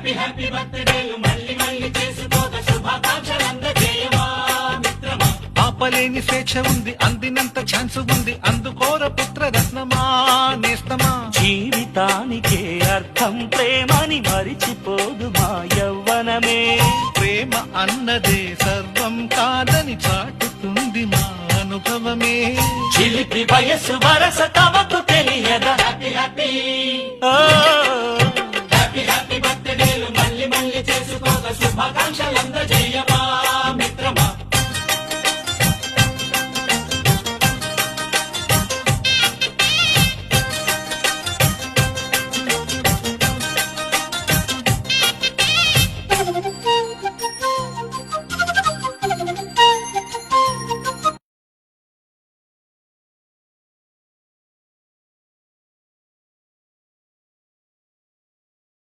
Happy happy బర్త్డేలు మళ్ళీ మళ్ళీ చేసుకోక శుభాకాంక్షలు అందజేయమా మిత్రమా. ఆపలేని స్వేచ్ఛ ఉంది అందినంత ఛాన్స్ ఉంది అందుకోర పుత్ర రత్నమా నేస్తమా. జీవితానికే అర్థం ప్రేమని మరిచిపోదు మా యవ్వనమే. ప్రేమ అన్నదే సర్వం కాదని చాటుతుంది మా అనుభవమే. చిలిపి వయసు వరస తమకు తెలియదా? హ్యాపీ హ్యాపీ చేసుకోక శుభాకాంక్షలందజేయబా